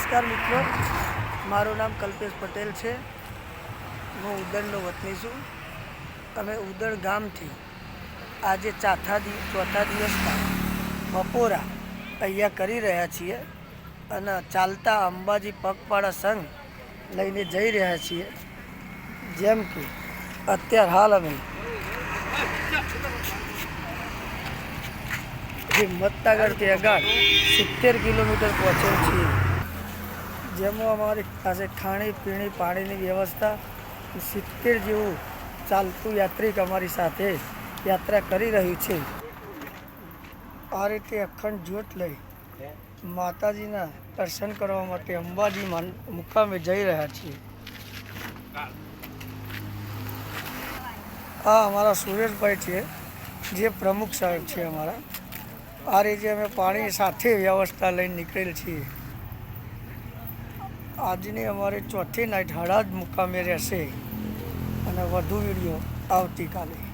નમસ્કાર મિત્રો. મારું નામ કલ્પેશ પટેલ છે. હું ઉદણનો વતની છું. અમે ઉદણ ગામથી આજે ચાથા દિ, ચોથા દિવસમાં બપોરા અહીંયા કરી રહ્યા છીએ અને ચાલતા અંબાજી પગપાળા સંઘ લઈને જઈ રહ્યા છીએ. જેમ કે અત્યાર હાલ અમે હિંમતનગરથી આગળ સિત્તેર કિલોમીટર પહોંચેલ છીએ. જેમાં અમારી પાસે ખાણી પીણી પાણીની વ્યવસ્થા, સિત્તેર જેવું ચાલતું યાત્રિક અમારી સાથે યાત્રા કરી રહ્યું છે. આ રીતે અખંડ જ્યોત લઈ માતાજીના દર્શન કરવા માટે અંબાજી મુકામે જઈ રહ્યા છીએ. આ અમારા સુરેશભાઈ છે, જે પ્રમુખ સાહેબ છે અમારા. આ રીતે અમે પાણી સાથે વ્યવસ્થા લઈને નીકળેલ છીએ. આજની અમારી ચોથી નાઇટ હળાદ મુકામે રહેશે. અને વધુ વીડિયો આવતીકાલે.